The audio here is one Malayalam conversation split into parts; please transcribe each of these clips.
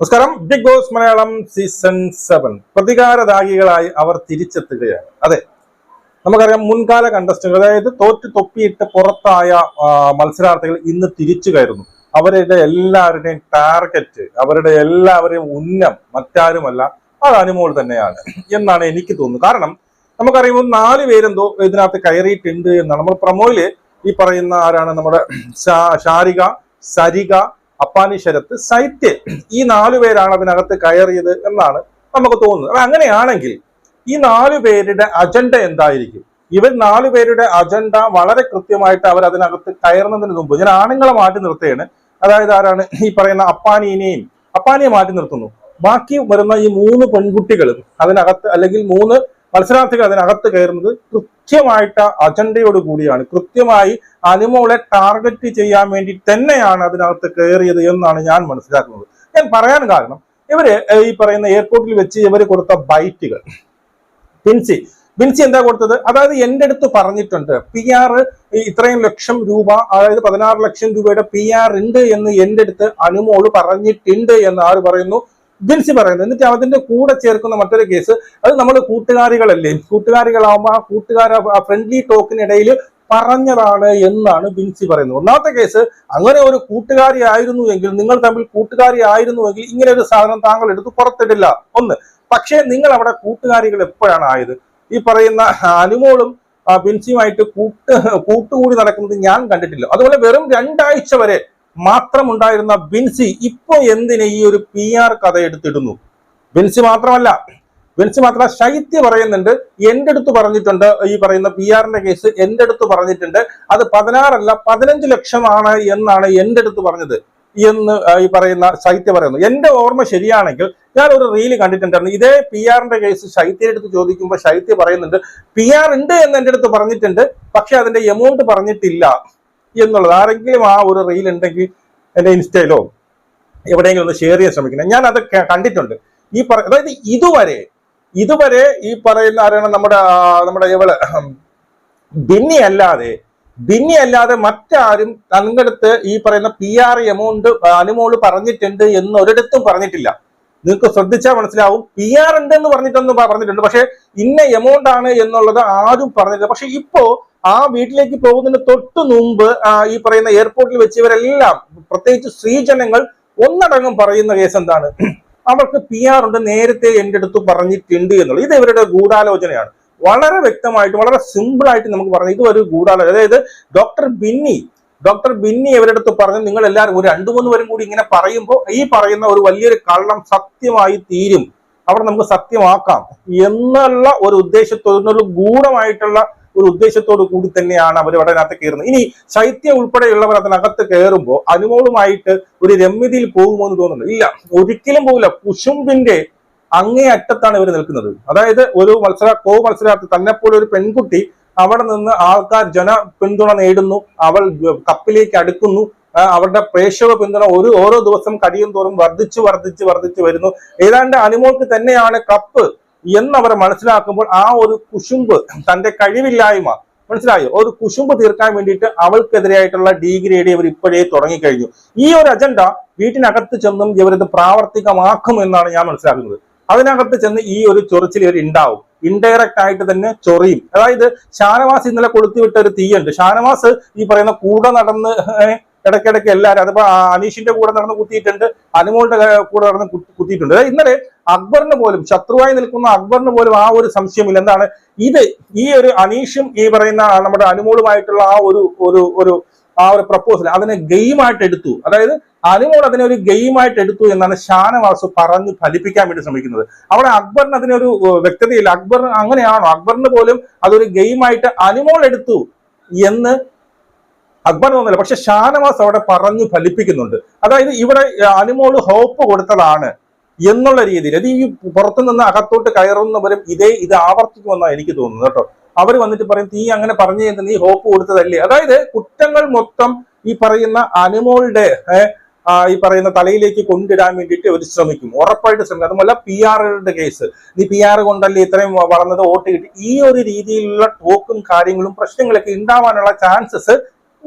നമസ്കാരം. Big Boss Malayalam season seven. പ്രതികാരദാഹികളായി അവർ തിരിച്ചെത്തുകയാണ്. അതെ നമുക്കറിയാം മുൻകാല കണ്ടസ്റ്റന്റുകൾ അതായത് തോറ്റ് തൊപ്പിയിട്ട് പുറത്തായ മത്സരാർത്ഥികൾ ഇന്ന് തിരിച്ചു കയറുന്നു. അവരുടെ എല്ലാവരുടെയും ടാർഗറ്റ് അവരുടെ എല്ലാവരുടെയും ഉന്നം മറ്റാരുമല്ല അത് അനുമോൾ തന്നെയാണ് എന്നാണ് എനിക്ക് തോന്നുന്നത്. കാരണം നമുക്കറിയുമ്പോൾ നാല് പേരെന്തോ ഇതിനകത്ത് കയറിയിട്ടുണ്ട് എന്നാണ്. നമ്മൾ പ്രമോയിൽ ഈ പറയുന്ന ആരാണ് നമ്മുടെ ശാരിക സരിക അപ്പാനി ശരത്ത് സൈത്യൻ. ഈ നാലു പേരാണ് അതിനകത്ത് കയറിയത് എന്നാണ് നമുക്ക് തോന്നുന്നത്. അപ്പൊ അങ്ങനെയാണെങ്കിൽ ഈ നാലു പേരുടെ അജണ്ട എന്തായിരിക്കും? ഇവർ നാലു പേരുടെ അജണ്ട വളരെ കൃത്യമായിട്ട് അവർ അതിനകത്ത് കയറുന്നതിന് മുമ്പ് ഞാൻ ആണുങ്ങളെ മാറ്റി നിർത്തുകയാണ്. അതായത് ആരാണ്? ഈ പറയുന്ന അപ്പാനീനെയും അപ്പാനിയെ മാറ്റി നിർത്തുന്നു. ബാക്കി വരുന്ന ഈ മൂന്ന് പെൺകുട്ടികളും അതിനകത്ത് അല്ലെങ്കിൽ മൂന്ന് മത്സരാർത്ഥികൾ അതിനകത്ത് കയറുന്നത് കൃത്യമായിട്ട് അജണ്ടയോട് കൂടിയാണ്. കൃത്യമായി അനിമോളെ ടാർഗറ്റ് ചെയ്യാൻ വേണ്ടി തന്നെയാണ് അതിനകത്ത് കയറിയത് എന്നാണ് ഞാൻ മനസ്സിലാക്കുന്നത്. ഞാൻ പറയാൻ കാരണം ഇവർ ഈ പറയുന്ന എയർപോർട്ടിൽ വെച്ച് ഇവർ കൊടുത്ത ബൈറ്റുകൾ ബിൻസി ബിൻസി എന്താ കൊടുത്തത്? അതായത് എന്റെ അടുത്ത് പറഞ്ഞിട്ടുണ്ട് പി ആർ ഇത്രയും ലക്ഷം രൂപ അതായത് പതിനാറ് ലക്ഷം രൂപയുടെ പി ആർ ഉണ്ട് എന്ന് എന്റെ അടുത്ത് അനുമോൾ പറഞ്ഞിട്ടുണ്ട് എന്ന് ആര് പറയുന്നു? ബിൻസി പറയുന്നത്. എന്നിട്ട് അതിന്റെ കൂടെ ചേർക്കുന്ന മറ്റൊരു കേസ് അത് നമ്മൾ കൂട്ടുകാരികളല്ലേ? കൂട്ടുകാരികളാവുമ്പോൾ ആ കൂട്ടുകാര ഫ്രണ്ട്ലി ടോക്കിനിടയിൽ പറഞ്ഞതാണ് എന്നാണ് ബിൻസി പറയുന്നത്. ഒന്നാമത്തെ കേസ് അങ്ങനെ ഒരു കൂട്ടുകാരി ആയിരുന്നുവെങ്കിൽ നിങ്ങൾ തമ്മിൽ കൂട്ടുകാരി ആയിരുന്നുവെങ്കിൽ ഇങ്ങനെ ഒരു സാധനം താങ്കൾ എടുത്ത് പുറത്തിടില്ല. ഒന്ന് പക്ഷേ നിങ്ങൾ അവിടെ കൂട്ടുകാരികൾ എപ്പോഴാണ് ആയത്? ഈ പറയുന്ന അനുമോളും ബിൻസിയുമായിട്ട് കൂട്ട് കൂട്ടുകൂടി നടക്കുന്നത് ഞാൻ കണ്ടിട്ടില്ല. അതുപോലെ വെറും രണ്ടാഴ്ച വരെ മാത്രം ഉണ്ടായിരുന്ന ബിൻസി ഇപ്പൊ എന്തിന് ഈ ഒരു പി ആർ കഥ എടുത്തിടുന്നു? ബിൻസി മാത്രമല്ല ബിൻസി മാത്രമല്ല ശൈത്യ പറയുന്നുണ്ട് എന്റെ അടുത്ത് പറഞ്ഞിട്ടുണ്ട് ഈ പറയുന്ന പി ആറിന്റെ കേസ് എന്റെ അടുത്ത് പറഞ്ഞിട്ടുണ്ട് അത് പതിനാറല്ല പതിനഞ്ച് ലക്ഷമാണ് എന്നാണ് എന്റെ അടുത്ത് പറഞ്ഞത് എന്ന് ഈ പറയുന്ന ശൈത്യ പറയുന്നു. എന്റെ ഓർമ്മ ശരിയാണെങ്കിൽ ഞാൻ ഒരു റീൽ കണ്ടിട്ടുണ്ടായിരുന്നു. ഇതേ പി ആറിന്റെ കേസ് ശൈത്യയുടെ അടുത്ത് ചോദിക്കുമ്പോൾ ശൈത്യ പറയുന്നുണ്ട് പി ആർ ഉണ്ട് എന്ന് എന്റെ അടുത്ത് പറഞ്ഞിട്ടുണ്ട് പക്ഷെ അതിന്റെ എമൗണ്ട് പറഞ്ഞിട്ടില്ല. എന്നുള്ളത്. ആരെങ്കിലും ആ ഒരു റീൽ ഉണ്ടെങ്കിൽ എന്റെ ഇൻസ്റ്റയിലോ എവിടെയെങ്കിലും ഒന്ന് ഷെയർ ചെയ്യാൻ ശ്രമിക്കണം. ഞാൻ അത് കണ്ടിട്ടുണ്ട്. ഈ പറ അതായത് ഇതുവരെ ഇതുവരെ ഈ പറയുന്ന ആരാണ് നമ്മുടെ നമ്മുടെ ഇവൾ ബിന്നി അല്ലാതെ ബിന്നി അല്ലാതെ മറ്റാരും തങ്ങടുത്ത് ഈ പറയുന്ന പി ആർ എമൗണ്ട് അനുമോൾ പറഞ്ഞിട്ടുണ്ട് എന്ന് ഒരിടത്തും പറഞ്ഞിട്ടില്ല. നിങ്ങൾക്ക് ശ്രദ്ധിച്ചാൽ മനസ്സിലാവും. പി ആർ ഉണ്ട് എന്ന് പറഞ്ഞിട്ടൊന്ന് പറഞ്ഞിട്ടുണ്ട്. പക്ഷെ ഇന്ന എമൗണ്ട് ആണ് എന്നുള്ളത് ആരും പറഞ്ഞിട്ടില്ല. പക്ഷെ ഇപ്പോ ആ വീട്ടിലേക്ക് പോകുന്നതിന് തൊട്ട് മുമ്പ് ഈ പറയുന്ന എയർപോർട്ടിൽ വെച്ച് ഇവരെല്ലാം പ്രത്യേകിച്ച് സ്ത്രീജനങ്ങൾ ഒന്നടങ്കം പറയുന്ന കേസ് എന്താണ്? അവർക്ക് പി ആർ ഉണ്ട് നേരത്തെ എന്റെ അടുത്ത് പറഞ്ഞിട്ടുണ്ട് എന്നുള്ളത്. ഇത് ഇവരുടെ ഗൂഢാലോചനയാണ്. വളരെ വ്യക്തമായിട്ട് വളരെ സിമ്പിൾ ആയിട്ട് നമുക്ക് പറഞ്ഞു ഇത് ഒരു ഗൂഢാലോചന. അതായത് ഡോക്ടർ ബിന്നി ഡോക്ടർ ബിന്നി ഇവരുടെ അടുത്ത് പറഞ്ഞു നിങ്ങൾ എല്ലാവരും ഒരു രണ്ടു മൂന്ന് പേരും കൂടി ഇങ്ങനെ പറയുമ്പോൾ ഈ പറയുന്ന ഒരു വലിയൊരു കള്ളം സത്യമായി തീരും. അവിടെ നമുക്ക് സത്യമാക്കാം എന്നുള്ള ഒരു ഉദ്ദേശത്തോന്നൊരു ഗൂഢമായിട്ടുള്ള ഒരു ഉദ്ദേശത്തോടു കൂടി തന്നെയാണ് അവർ ഇവിടെ അതിനകത്ത് കയറുന്നത്. ഇനി ശൈത്യം ഉൾപ്പെടെയുള്ളവർ അതിനകത്ത് കയറുമ്പോൾ അനുമോളുമായിട്ട് ഒരു രമ്യതയിൽ പോകുമോ എന്ന് തോന്നുന്നു ഇല്ല ഒരിക്കലും പോകില്ല കുശുമ്പിന്റെ അങ്ങേ അറ്റത്താണ് ഇവർ നിൽക്കുന്നത്. അതായത് ഒരു മത്സര കോ മത്സരാർത്ഥി തന്നെ പോലെ ഒരു പെൺകുട്ടി അവിടെ നിന്ന് ആൾക്കാർ ജന പിന്തുണ നേടുന്നു. അവൾ കപ്പിലേക്ക് അടുക്കുന്നു. അവരുടെ പ്രേക്ഷക പിന്തുണ ഒരു ഓരോ ദിവസം കഴിയും തോറും വർദ്ധിച്ചു വർദ്ധിച്ച് വർദ്ധിച്ചു വരുന്നു. ഏതാണ്ട് അനുമോൾക്ക് തന്നെയാണ് കപ്പ് എന്നവർ മനസ്സിലാക്കുമ്പോൾ ആ ഒരു കുശുമ്പ് തന്റെ കഴിവില്ലായ്മ മനസ്സിലായോ? ഒരു കുശുമ്പ് തീർക്കാൻ വേണ്ടിയിട്ട് അവൾക്കെതിരെയായിട്ടുള്ള ഡിഗ്രേഡ് ഇവർ ഇപ്പോഴേ തുടങ്ങിക്കഴിഞ്ഞു. ഈ ഒരു അജണ്ട വീട്ടിനകത്ത് ചെന്നും ഇവരിത് പ്രാവർത്തികമാക്കും എന്നാണ് ഞാൻ മനസ്സിലാക്കുന്നത്. അതിനകത്ത് ചെന്ന് ഈ ഒരു ചൊറിച്ചിൽ ഇവർ ഉണ്ടാവും ഇൻഡയറക്റ്റ് ആയിട്ട് തന്നെ ചൊറിയും. അതായത് ഷാനവാസ് ഇന്നലെ കൊളുത്തിവിട്ട ഒരു തീയുണ്ട്. ഷാനവാസ് ഈ പറയുന്ന കൂടെ നടന്ന് ഇടയ്ക്കിടയ്ക്ക് എല്ലാവരും അതിപ്പോ അനീഷിന്റെ കൂടെ നടന്ന് കുത്തിയിട്ടുണ്ട് അനുമോളുടെ കൂടെ നടന്ന് കുത്തിയിട്ടുണ്ട്. ഇന്നലെ അക്ബറിന് പോലും ശത്രുവായി നിൽക്കുന്ന അക്ബറിന് പോലും ആ ഒരു സംശയമില്ല. എന്താണ്? ഇത് ഈ ഒരു അനീഷും ഈ പറയുന്ന നമ്മുടെ അനുമോളുമായിട്ടുള്ള ആ ഒരു ഒരു ഒരു ആ ഒരു പ്രപ്പോസൽ അതിനെ ഗെയിമായിട്ട് എടുത്തു. അതായത് അനുമോൾ അതിനെ ഒരു ഗെയിമായിട്ട് എടുത്തു എന്നാണ് ഷാനവാസ് പറഞ്ഞ് ഫലിപ്പിക്കാൻ വേണ്ടി ശ്രമിക്കുന്നത്. അവിടെ അക്ബറിന് അതിനൊരു വ്യക്തതയില്ല. അക്ബർ അങ്ങനെയാണോ? അക്ബറിന് പോലും അതൊരു ഗെയിമായിട്ട് അനുമോൾ എടുത്തു എന്ന് അക്ബർ തോന്നില്ല പക്ഷെ ഷാനവാസ് അവിടെ പറഞ്ഞു ഫലിപ്പിക്കുന്നുണ്ട്. അതായത് ഇവിടെ അനുമോൾ ഹോപ്പ് കൊടുത്തതാണ് എന്നുള്ള രീതിയിൽ. അത് ഈ പുറത്തുനിന്ന് അകത്തോട്ട് കയറുന്നവരും ഇതേ ഇത് ആവർത്തിക്കുമെന്നാണ് എനിക്ക് തോന്നുന്നത് കേട്ടോ. അവർ വന്നിട്ട് പറയും നീ അങ്ങനെ പറഞ്ഞു നീ ഹോപ്പ് കൊടുത്തതല്ലേ? അതായത് കുറ്റങ്ങൾ മൊത്തം ഈ പറയുന്ന അനുമോളുടെ ഈ പറയുന്ന തലയിലേക്ക് കൊണ്ടിടാൻ വേണ്ടിയിട്ട് അവർ ശ്രമിക്കും. ഉറപ്പായിട്ട് ശ്രമിക്കും. അതുമല്ല പി ആറുകളുടെ കേസ് നീ പി ആർ കൊണ്ടല്ലേ ഇത്രയും വളർന്നത്? വോട്ട് കിട്ടി. ഈ ഒരു രീതിയിലുള്ള ടോക്കും കാര്യങ്ങളും പ്രശ്നങ്ങളൊക്കെ ഉണ്ടാവാനുള്ള ചാൻസസ്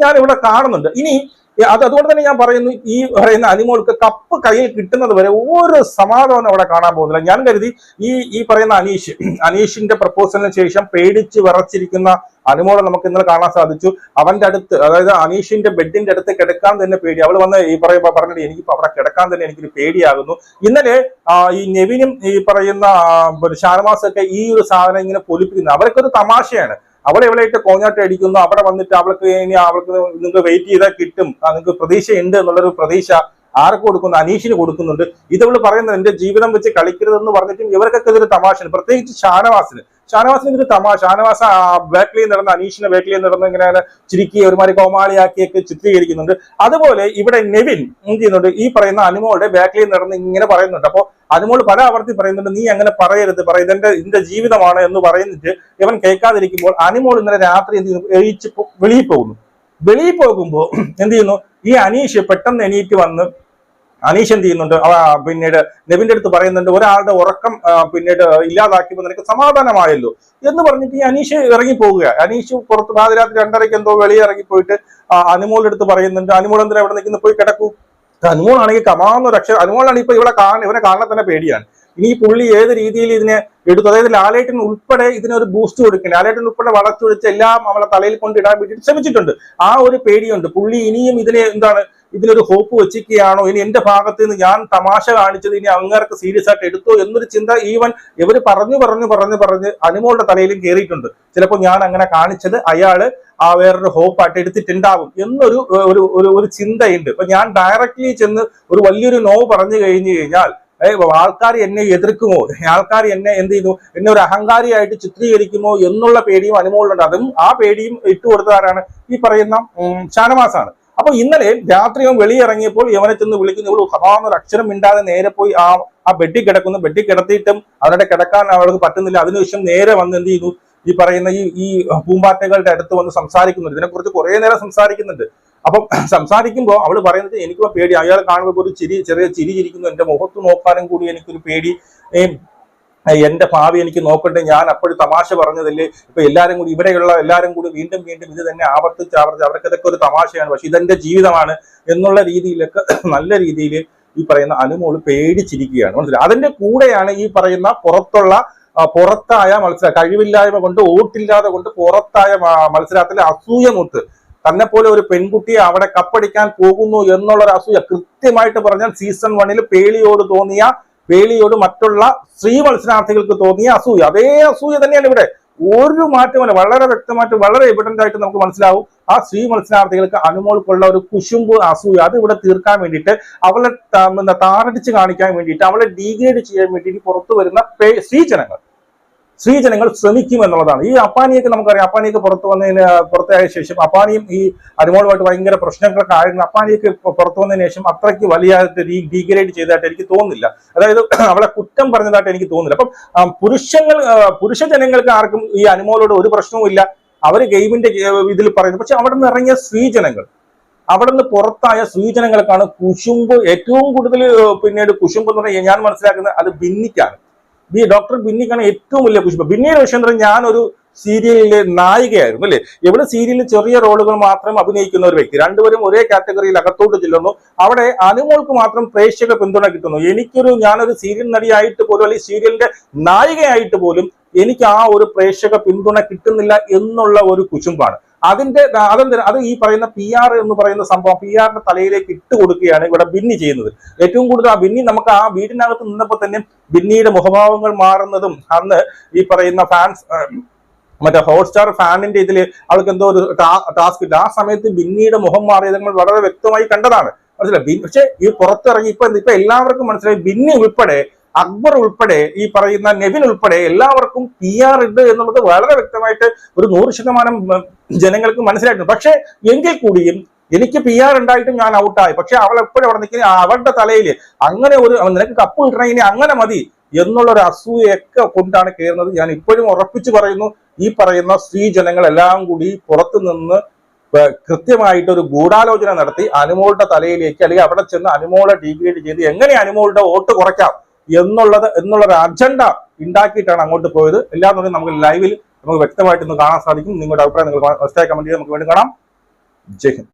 ഞാൻ ഇവിടെ കാണുന്നുണ്ട്. ഇനി അത് അതുകൊണ്ട് തന്നെ ഞാൻ പറയുന്നു ഈ പറയുന്ന അനിമോൾക്ക് കപ്പ് കയ്യിൽ കിട്ടുന്നത് വരെ ഒരു സമാധാനം അവിടെ കാണാൻ പോകുന്നില്ല. ഞാൻ കരുതി ഈ ഈ പറയുന്ന അനീഷ് അനീഷിന്റെ പ്രപ്പോസലിന് ശേഷം പേടിച്ച് വിറച്ചിരിക്കുന്ന അനുമോളെ നമുക്ക് ഇന്നലെ കാണാൻ സാധിച്ചു. അവന്റെ അടുത്ത് അതായത് അനീഷിന്റെ ബെഡിന്റെ അടുത്ത് കിടക്കാൻ തന്നെ പേടി. അവൾ വന്ന് ഈ പറയുമ്പോ പറഞ്ഞിട്ട് എനിക്ക് അവിടെ കിടക്കാൻ തന്നെ എനിക്കൊരു പേടിയാകുന്നു. ഇന്നലെ ഈ നെവിനും ഈ പറയുന്ന ഷാനവാസൊക്കെ ഈ ഒരു സാധനം ഇങ്ങനെ പൊലിപ്പിക്കുന്നു. അവർക്കൊരു തമാശയാണ്. അവളെ എവിടെയിട്ട് കോഞ്ഞാട്ട് അടിക്കുന്നു അവിടെ വന്നിട്ട് അവൾക്ക് ഇനി അവൾക്ക് നിങ്ങൾക്ക് വെയിറ്റ് ചെയ്താൽ കിട്ടും. നിങ്ങൾക്ക് പ്രതീക്ഷയുണ്ട് എന്നുള്ളൊരു പ്രതീക്ഷ ആർക്ക് കൊടുക്കുന്നു? അനീഷിന് കൊടുക്കുന്നുണ്ട്. ഇത് ഇവൾ പറയുന്നത് എന്റെ ജീവിതം വെച്ച് കളിക്കരുതെന്ന് പറഞ്ഞിട്ടും ഇവർക്കൊക്കെ ഇതൊരു തമാശയാണ്. പ്രത്യേകിച്ച് ഷാനവാസിന്. ഷാനവാസിന് ഇതൊരു തമാശ. ഷാനവാസ് ബാക്കിൽ നടന്ന അനീഷിനെ ബാക്കിൽ നടന്ന് ഇങ്ങനെ ചിരിക്കി ഒരുമാതിരി കോമാളിയാക്കിയൊക്കെ ചിത്രീകരിക്കുന്നുണ്ട്. അതുപോലെ ഇവിടെ നെവിൻ എന്ത് ചെയ്യുന്നുണ്ട്? ഈ പറയുന്ന അനുമോളുടെ ബാക്കിൽ നടന്ന് ഇങ്ങനെ പറയുന്നുണ്ട്. അപ്പോൾ അനുമോൾ പല ആവർത്തി പറയുന്നുണ്ട് നീ അങ്ങനെ പറയരുത്. പറ ഇതെന്റെ ഇതിന്റെ ജീവിതമാണ് എന്ന് പറയുന്നിട്ട് ഇവൻ കേൾക്കാതിരിക്കുമ്പോൾ അനുമോൾ ഇന്നലെ രാത്രി എന്ത് ചെയ്യുന്നു? എഴുതിച്ച് വെളിയിൽ പോകുന്നു. വെളിയിൽ പോകുമ്പോൾ എന്ത് ചെയ്യുന്നു? ഈ അനീഷ് പെട്ടെന്ന് എണീറ്റ് വന്ന് അനീഷ് എന്ത് ചെയ്യുന്നുണ്ട്? പിന്നീട് നെവിന്റെ അടുത്ത് പറയുന്നുണ്ട് ഒരാളുടെ ഉറക്കം പിന്നീട് ഇല്ലാതാക്കിയപ്പോൾ നിനക്ക് സമാധാനമായല്ലോ. എന്ന് പറഞ്ഞിട്ട് ഈ അനീഷ് ഇറങ്ങി പോവുക അനീഷ് പുറത്ത് പാതിരാത്രി രണ്ടരയ്ക്ക് എന്തോ വെളിയിൽ ഇറങ്ങി പോയിട്ട് ആ, അനുമോളുടെ അടുത്ത് പറയുന്നുണ്ട് അനുമോൾ എന്തിനാ ഇവിടെ നിൽക്കുന്നു? പോയി കിടക്കൂ. അനുമോളാണെങ്കിൽ കമാന്നൊരു അക്ഷരം അനുമോളാണ് ഇപ്പൊ ഇവിടെ കാണാൻ ഇവനെ കാണാൻ തന്നെ പേടിയാണ്. ഇനി ഈ പുള്ളി ഏത് രീതിയിൽ ഇതിനെ എടുത്തു അതായത് ലാലേട്ടൻ ഉൾപ്പെടെ ഇതിനൊരു ബൂസ്റ്റ് കൊടുക്കണം ലാലേട്ടൻ ഉൾപ്പെടെ വളച്ചൊടിച്ച് എല്ലാം അവളെ തലയിൽ കൊണ്ടിടാൻ വേണ്ടിയിട്ട് ശ്രമിച്ചിട്ടുണ്ട്. ആ ഒരു പേടിയുണ്ട്. പുള്ളി ഇനിയും ഇതിനെ എന്താണ് ഇതിനൊരു ഹോപ്പ് വെച്ചിരിക്കുകയാണോ? ഇനി എന്റെ ഭാഗത്ത് നിന്ന് ഞാൻ തമാശ കാണിച്ചത് ഇനി അങ്ങേർക്ക് സീരിയസ് ആയിട്ട് എടുത്തോ എന്നൊരു ചിന്ത ഈവൻ ഇവർ പറഞ്ഞു പറഞ്ഞു പറഞ്ഞു പറഞ്ഞ് അനുമോളുടെ തലയിലും കയറിയിട്ടുണ്ട് ചിലപ്പോൾ ഞാൻ അങ്ങനെ കാണിച്ചത് അയാൾ ആ വേറൊരു ഹോപ്പായിട്ട് എടുത്തിട്ടുണ്ടാവും എന്നൊരു ഒരു ഒരു ചിന്തയുണ്ട്. ഇപ്പൊ ഞാൻ ഡയറക്റ്റ്ലി ചെന്ന് ഒരു വലിയൊരു നോ പറഞ്ഞു കഴിഞ്ഞു കഴിഞ്ഞാൽ ആൾക്കാർ എന്നെ എതിർക്കുമോ? ആൾക്കാർ എന്നെ എന്ത് ചെയ്യുന്നു? എന്നെ ഒരു അഹങ്കാരിയായിട്ട് ചിത്രീകരിക്കുമോ എന്നുള്ള പേടിയും അനുമോളുണ്ട്. അതും ആ പേടിയും ഇട്ടുകൊടുത്തതാരാണ് ഈ പറയുന്ന ഷാനവാസാണ്. അപ്പൊ ഇന്നലെ രാത്രി അവൻ വെളിയിറങ്ങിയപ്പോൾ യവനെ ചെന്ന് വിളിക്കുന്നു. ഇവൾ ഒരു അക്ഷരം മിണ്ടാതെ നേരെ പോയി ആ ആ ബെഡിൽ കിടക്കുന്നു. ബെഡിൽ കിടത്തിയിട്ടും അവരുടെ കിടക്കാൻ അവൾക്ക് പറ്റുന്നില്ല. അതിനുശേഷം നേരെ വന്ന് എന്ത് ചെയ്യുന്നു? ഈ പറയുന്ന ഈ ഈ പൂമ്പാറ്റകളുടെ അടുത്ത് വന്ന് സംസാരിക്കുന്നുണ്ട് ഇതിനെക്കുറിച്ച് കുറേ നേരം സംസാരിക്കുന്നുണ്ട്. അപ്പം സംസാരിക്കുമ്പോൾ അവൾ പറയുന്നത് എനിക്കിപ്പോ പേടി. അയാൾ കാണുമ്പോൾ ഒരു ചിരി ചെറിയ ചിരി ചിരിക്കുന്നു എന്റെ മുഖത്ത് നോക്കാനും കൂടി എനിക്കൊരു പേടി. എന്റെ ഭാവി എനിക്ക് നോക്കട്ടെ ഞാൻ അപ്പോഴും തമാശ പറഞ്ഞതല്ലേ ഇപ്പൊ എല്ലാരും കൂടി ഇവിടെയുള്ള എല്ലാരും കൂടി വീണ്ടും വീണ്ടും ഇത് തന്നെ ആവർത്തിച്ച് ആവർത്തിച്ച് അവർക്ക് ഇതൊക്കെ ഒരു തമാശയാണ്. പക്ഷെ ഇതെന്റെ ജീവിതമാണ് എന്നുള്ള രീതിയിലൊക്കെ നല്ല രീതിയിൽ ഈ പറയുന്ന അനുമോൾ പേടിച്ചിരിക്കുകയാണ്. മനസ്സിലായി? അതിന്റെ കൂടെയാണ് ഈ പറയുന്ന പുറത്തുള്ള പുറത്തായ മത്സരം കഴിവില്ലായ്മ കൊണ്ട് വോട്ടില്ലാതെ കൊണ്ട് പുറത്തായ മത്സരത്തിലെ അസൂയ മുത്ത്. തന്നെ പോലെ ഒരു പെൺകുട്ടിയെ അവിടെ കപ്പടിക്കാൻ പോകുന്നു എന്നുള്ള ഒരു അസൂയ കൃത്യമായിട്ട് പറഞ്ഞാൽ സീസൺ വണ്ണിൽ പേളിയോട് തോന്നിയ പേളിയോട് മറ്റുള്ള സ്ത്രീ മത്സരാർത്ഥികൾക്ക് തോന്നിയ അസൂയ. അതേ അസൂയ തന്നെയാണ് ഇവിടെ. ഒരു മാറ്റമല്ല വളരെ വ്യക്തമായിട്ട് വളരെ എവിഡന്റ് ആയിട്ട് നമുക്ക് മനസ്സിലാവും. ആ സ്ത്രീ മത്സരാർത്ഥികൾക്ക് അനുമോൾക്കുള്ള ഒരു കുശുമ്പ് അസൂയ. അത് ഇവിടെ തീർക്കാൻ വേണ്ടിയിട്ട് അവളെ താറടിച്ച് കാണിക്കാൻ വേണ്ടിയിട്ട് അവളെ ഡീഗ്രേഡ് ചെയ്യാൻ വേണ്ടിയിട്ട് പുറത്തു വരുന്ന സ്ത്രീ സ്ത്രീജനങ്ങൾ സ്ത്രീജനങ്ങൾ ശ്രമിക്കും എന്നുള്ളതാണ്. ഈ അപ്പാനിയൊക്കെ നമുക്കറിയാം. അപ്പാനിയൊക്കെ പുറത്തു വന്നതിന് പുറത്തായ ശേഷം അപ്പാനിയും ഈ അനുമോളുമായിട്ട് ഭയങ്കര പ്രശ്നങ്ങളൊക്കെ ആയിരുന്നു അപ്പാനിയൊക്കെ പുറത്തു വന്നതിന് ശേഷം അത്രയ്ക്ക് വലിയ ഡീഗ്രേഡ് ചെയ്തതായിട്ട് എനിക്ക് തോന്നുന്നില്ല. അതായത് അവളെ കുറ്റം പറഞ്ഞതായിട്ട് എനിക്ക് തോന്നുന്നില്ല. അപ്പം പുരുഷങ്ങൾ പുരുഷ ജനങ്ങൾക്ക് ആർക്കും ഈ അനുമോളോട് ഒരു പ്രശ്നവുമില്ല അവർ ഗെയിമിന്റെ ഇതിൽ പറയുന്നു. പക്ഷെ അവിടെ നിന്ന് ഇറങ്ങിയ സ്ത്രീജനങ്ങൾ അവിടെ നിന്ന് പുറത്തായ സ്ത്രീജനങ്ങൾക്കാണ് കുശുമ്പ് ഏറ്റവും കൂടുതൽ പിന്നീട് കുശുമ്പ് എന്ന് പറഞ്ഞാൽ ഞാൻ മനസ്സിലാക്കുന്നത് അത് ഭിന്നിക്കാണ്. ബി ഡോക്ടർ ബിന്നിക്കാണ് ഏറ്റവും വലിയ പുഷ്പം. ബിന്നിയുടെ വിഷയം ഞാനൊരു സീരിയലിലെ നായികയായിരുന്നു അല്ലേ? ഇവിടെ സീരിയലിൽ ചെറിയ റോളുകൾ മാത്രം അഭിനയിക്കുന്ന ഒരു വ്യക്തി. രണ്ടുപേരും ഒരേ കാറ്റഗറിയിൽ അകത്തോട്ട് ചെല്ലുന്നു. അവിടെ അനുമോൾക്ക് മാത്രം പ്രേക്ഷക പിന്തുണ കിട്ടുന്നു. എനിക്കൊരു ഞാനൊരു സീരിയൽ നടിയായിട്ട് പോലും അല്ലെങ്കിൽ സീരിയലിന്റെ നായികയായിട്ട് പോലും എനിക്ക് ആ ഒരു പ്രേക്ഷക പിന്തുണ കിട്ടുന്നില്ല എന്നുള്ള ഒരു കുശുമ്പാണ്. അതിന്റെ അതെന്തിനാ അത് ഈ പറയുന്ന പി ആർ എന്ന് പറയുന്ന സംഭവം പി ആറിന്റെ തലയിലേക്ക് ഇട്ട് കൊടുക്കുകയാണ് ഇവിടെ ബിന്നി ചെയ്യുന്നത്. ഏറ്റവും കൂടുതൽ ആ ബിന്നി നമുക്ക് ആ വീടിനകത്ത് നിന്നപ്പോൾ തന്നെ ബിന്നിയുടെ മുഖഭാവങ്ങൾ മാറുന്നതും അന്ന് ഈ പറയുന്ന ഫാൻസ് മറ്റേ ഹോട്ട്സ്റ്റാർ ഫാനിന്റെ ഇതിൽ അവൾക്ക് എന്തോ ഒരു ടാസ്ക് ഇല്ല ആ സമയത്ത് ബിന്നിയുടെ മുഖം മാറിയത് നമ്മൾ വളരെ വ്യക്തമായി കണ്ടതാണ്. മനസ്സിലായി? പക്ഷേ ഈ പുറത്തിറങ്ങി ഇപ്പൊ ഇപ്പൊ എല്ലാവർക്കും മനസ്സിലായി. ബിന്നി ഉൾപ്പെടെ അക്ബർ ഉൾപ്പെടെ ഈ പറയുന്ന നെബിൻ ഉൾപ്പെടെ എല്ലാവർക്കും പി ആർ ഉണ്ട് എന്നുള്ളത് വളരെ വ്യക്തമായിട്ട് ഒരു നൂറ് ശതമാനം ജനങ്ങൾക്ക് മനസ്സിലായിട്ടുണ്ട്. പക്ഷേ എങ്കിൽ കൂടിയും എനിക്ക് പി ആർ ഉണ്ടായിട്ടും ഞാൻ ഔട്ടായി പക്ഷെ അവൾ എപ്പോഴും അവിടെ നിൽക്കുന്ന അവളുടെ തലയിൽ അങ്ങനെ ഒരു നിനക്ക് കപ്പ് കിട്ടണമെങ്കിൽ അങ്ങനെ മതി എന്നുള്ള ഒരു അസൂയൊക്കെ കൊണ്ടാണ് കയറുന്നത്. ഞാൻ ഇപ്പോഴും ഉറപ്പിച്ചു പറയുന്നു ഈ പറയുന്ന സ്ത്രീ ജനങ്ങളെല്ലാം കൂടി പുറത്തു നിന്ന് കൃത്യമായിട്ട് ഒരു ഗൂഢാലോചന നടത്തി അനുമോളുടെ തലയിലേക്ക് അല്ലെങ്കിൽ അവിടെ ചെന്ന് അനുമോളെ ഡീഗ്രേഡ് ചെയ്ത് എങ്ങനെ അനുമോളുടെ വോട്ട് കുറയ്ക്കാം? എന്നുള്ളത് എന്നുള്ളൊരു അജണ്ട ഉണ്ടാക്കിയിട്ടാണ് അങ്ങോട്ട് പോയത്. എല്ലാം തന്നെ നമുക്ക് ലൈവിൽ നമുക്ക് വ്യക്തമായിട്ട് ഇന്ന് കാണാൻ സാധിക്കും. നിങ്ങളുടെ അഭിപ്രായം നിങ്ങൾ കമന്റ് ചെയ്ത് നമുക്ക് വേണ്ടി കാണാം. ജയ് ഹിന്ദ്.